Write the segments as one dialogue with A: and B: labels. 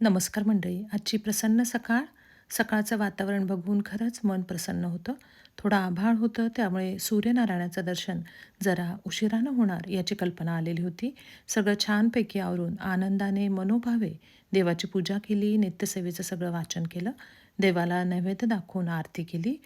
A: नमस्कार मंडळी. आजची प्रसन्न सकाळ. सकाळचं वातावरण बघून खरंच मन प्रसन्न होतं. थोडं आभाळ होतं त्यामुळे सूर्यनारायणाचं दर्शन जरा उशिरानं होणार याची कल्पना आलेली होती. सगळं छानपैकी आवरून आनंदाने मनोभावे देवाची पूजा केली नित्यसेवेचं सगळं वाचन केलं. देवाला नैवेद्य दाखवून आरती केली.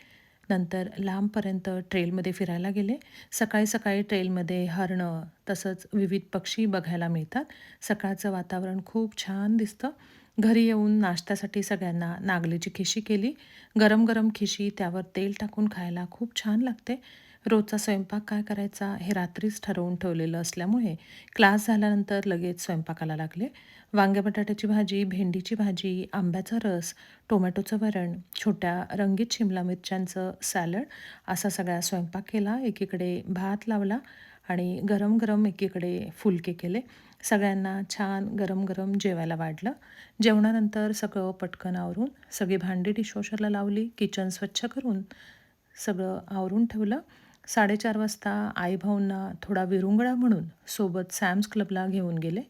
A: नंतर लांबपर्यंत ट्रेलमध्ये फिरायला गेले. सकाळी सकाळी ट्रेलमध्ये हरणं तसंच विविध पक्षी बघायला मिळतात. सकाळचं वातावरण खूप छान दिसतं. घरी येऊन नाश्त्यासाठी सगळ्यांना नागलीची खिशी केली. गरम गरम खिशी त्यावर तेल टाकून खायला खूप छान लागते. रोजचा स्वयंपाक काय करायचा हे रात्रीच ठरवून ठेवलेलं असल्यामुळे क्लास झाल्यानंतर लगेच स्वयंपाकाला लागले. वांग्या बटाट्याची भाजी भेंडीची भाजी आंब्याचा रस टोमॅटोचं वरण छोट्या रंगीत शिमला मिरच्यांचं सॅलड असा सगळा स्वयंपाक केला. एकीकडे भात लावला. आणि गरम गरम एकीकडे फुलके केले. सगळ्यांना छान गरम गरम जेवायला वाढलं. जेवणानंतर सगळं पटकन आवरून सगळी भांडी डिशवॉशरला लावली. किचन स्वच्छ करून सगळं आवरून ठेवलं. साडेचार वाजता आई भाऊंना थोडा विरुंगळा म्हणून सोबत सॅम्स क्लबला घेऊन गेले.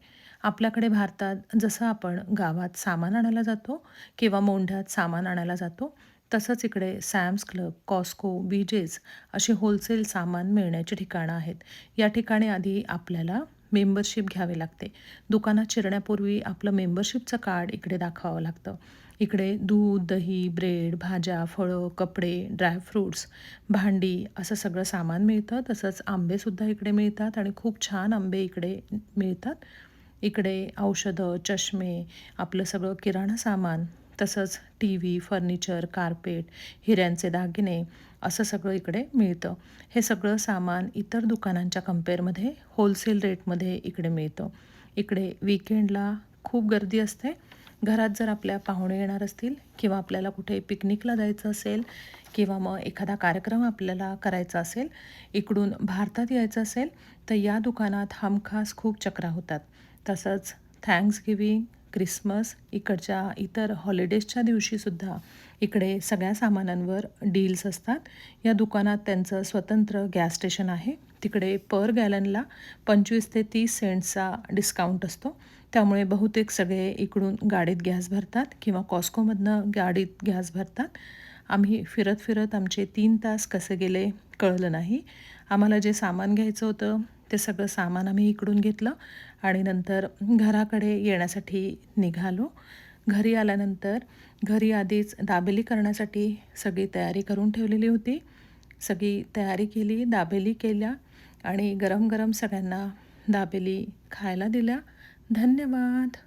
A: आपल्याकडे भारतात जसं आपण गावात सामान आणायला जातो किंवा मोंढ्यात सामान आणायला जातो तसंच इकडे सॅम्स क्लब कॉस्को बीजेस अशी होलसेल सामान मिळण्याची ठिकाणं आहेत. या ठिकाणी आधी आपल्याला मेंबरशिप घ्यावी लागते. दुकानात शिरण्यापूर्वी आपलं मेंबरशिपचं कार्ड इकडे दाखवावं लागतं. इकडे दूध दही ब्रेड भाज्या फळं कपडे ड्रायफ्रूट्स भांडी असं सगळं सामान मिळतं. तसंच आंबेसुद्धा इकडे मिळतात आणि खूप छान आंबे इकडे मिळतात. इकडे औषधं चष्मे आपलं सगळं किराणा सामान तसंच टी व्ही फर्निचर कार्पेट हिऱ्यांचे दागिने असं सगळं इकडे मिळतं. हे सगळं सामान इतर दुकानांच्या कम्पेअरमध्ये होलसेल रेटमध्ये इकडे मिळतं. इकडे विकेंडला खूप गर्दी असते. घरात जर आपल्या पाहुणे येणार असतील किंवा आपल्याला कुठे पिकनिकला जायचं असेल किंवा मग एखादा कार्यक्रम आपल्याला करायचा असेल इकडून भारतात यायचं असेल तर या दुकानात हमखास खूप चक्रा होतात. तसंच थँक्सगिविंग क्रिसमस इकडच्या इतर हॉलिडेजच्या दिवशीसुद्धा इकडे सगळ्या सामानांवर डील्स असतात. या दुकानात त्यांचं स्वतंत्र गॅस स्टेशन आहे. तिकडे पर गॅलनला पंचवीस ते तीस सेंट्सचा डिस्काउंट असतो. त्यामुळे बहुतेक सगळे इकडून गाडीत गॅस भरतात किंवा कॉस्कोमधनं गाडीत गॅस भरतात. आम्ही फिरत फिरत आमचे तीन तास कसे गेले कळलं नाही. आम्हाला जे सामान घ्यायचं होतं ते सगळं सामान आम्ही इकडून घेतलं आणि नंतर घराकडे येण्यासाठी निघालो. घरी आल्यानंतर घरी आधीच दाबेली करण्यासाठी सगळी तयारी करून ठेवलेली होती. सगळी तयारी केली दाबेली केल्या आणि गरम गरम सगळ्यांना दाबेली खायला दिल्या. धन्यवाद!